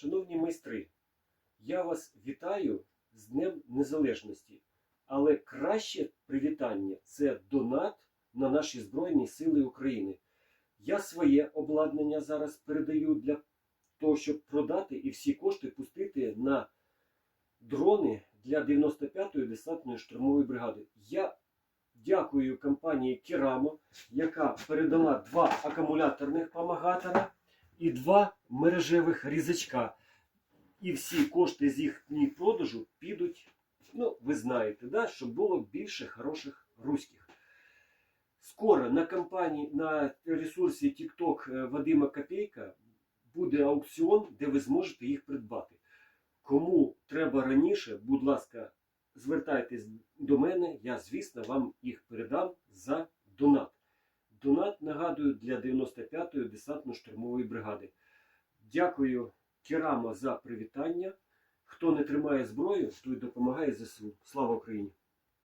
Шановні майстри, я вас вітаю з Днем Незалежності. Але краще привітання це донат на наші Збройні Сили України. Я своє обладнання зараз передаю для того, щоб продати і всі кошти пустити на дрони для 95-ї десантної штурмової бригади. Я дякую компанії Керамо, яка передала два акумуляторних помагатора і два мережевих різачка. І всі кошти з їхніх продажу підуть, ну, ви знаєте, да, щоб було більше хороших руських. Скоро на компанії, на ресурсі TikTok е, Вадима Копейка буде аукціон, де ви зможете їх придбати. Кому треба раніше, будь ласка, звертайтесь до мене, я, звісно, вам їх передам за для 95-ї десантно-штурмової бригади. Дякую Керамо за привітання. Хто не тримає зброю, той допомагає ЗСУ. Слава Україні!